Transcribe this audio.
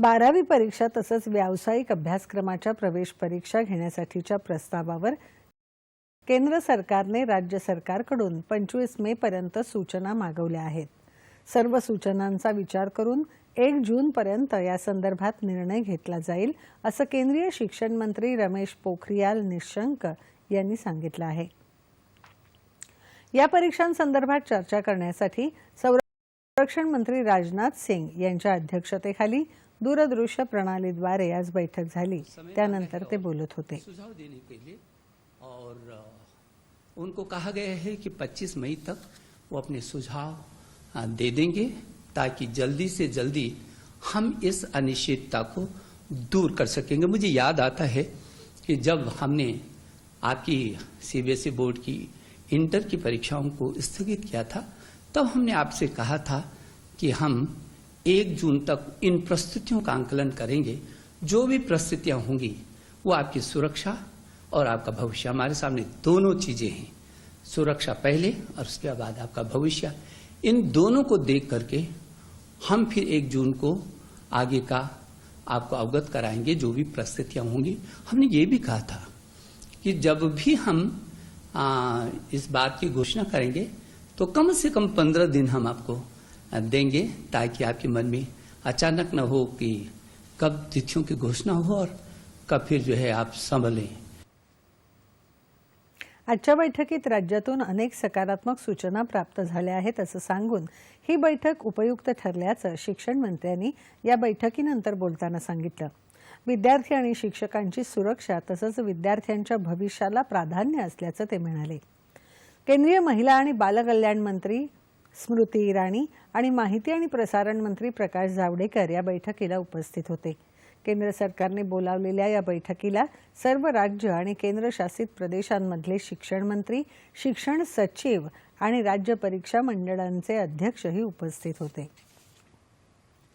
बारावी परीक्षा तसंच व्यावसायिक अभ्यासक्रमाच्या प्रवेश परीक्षा घेण्यासाठीच्या प्रस्तावावर केंद्र सरकारने राज्य सरकारकडून पंचवीस मे पर्यंत सूचना मागवल्या आहेत. सर्व सूचनांचा विचार करून एक जूनपर्यंत या संदर्भात निर्णय घेतला जाईल असं केंद्रीय शिक्षण मंत्री रमेश पोखरियाल निशंक यांनी सांगितलं आहे. या परीक्षांसंदर्भात चर्चा करण्यासाठी संरक्षण मंत्री राजनाथ सिंग यांच्या अध्यक्षतेखाली दूरदृश्य प्रणालीद्वारे आज बैठक झाली. त्यानंतर ते बोलत होते. सुझाव देने के लिए और उनको कहा गया है कि 25 मई तक वो अपने सुझाव दे देंगे ताकि जल्दी से जल्दी हम इस अनिश्चितता को दूर कर सकेंगे। मुझे याद आता है कि जब हमने आपकी सीबीएसई बोर्ड की इंटर की परीक्षाओं को स्थगित किया था, तब तो हमने आपसे कहा था कि हम एक जून तक इन प्रस्तुतियों का आंकलन करेंगे। जो भी प्रस्तुतियाँ होंगी वो आपकी सुरक्षा और आपका भविष्य। हमारे सामने दोनों चीज़ें हैं सुरक्षा पहले और उसके बाद आपका भविष्य। इन दोनों को देख करके हम फिर एक जून को आगे का आपको अवगत कराएँगे जो भी परिस्थितियाँ होंगी। हमने ये भी कहा था कि जब भी हम आ, इस बात की घोषणा करेंगे तो कम से कम पंद्रह दिन हम आपको देंगे ताकि आपके मन में अचानक न हो कि कब तिथियों की घोषणा हो और कब फिर जो है आप संभलें। आजच्या बैठकीत राज्यातून अनेक सकारात्मक सूचना प्राप्त झाल्या आहेत असं सांगून ही बैठक उपयुक्त ठरल्याचं शिक्षण मंत्र्यांनी या बैठकीनंतर बोलताना सांगितलं. विद्यार्थी आणि शिक्षकांची सुरक्षा तसंच विद्यार्थ्यांच्या भविष्याला प्राधान्य असल्याचं ते म्हणाले. केंद्रीय महिला आणि बालकल्याण मंत्री स्मृती इराणी आणि माहिती आणि प्रसारण मंत्री प्रकाश जावडेकर या बैठकीला उपस्थित होते. केंद्र सरकारने बोलावलेल्या या बैठकीला सर्व राज्य आणि केंद्रशासित प्रदेशांमधले शिक्षण मंत्री शिक्षण सचिव आणि राज्य परीक्षा मंडळांचे अध्यक्षही उपस्थित होते.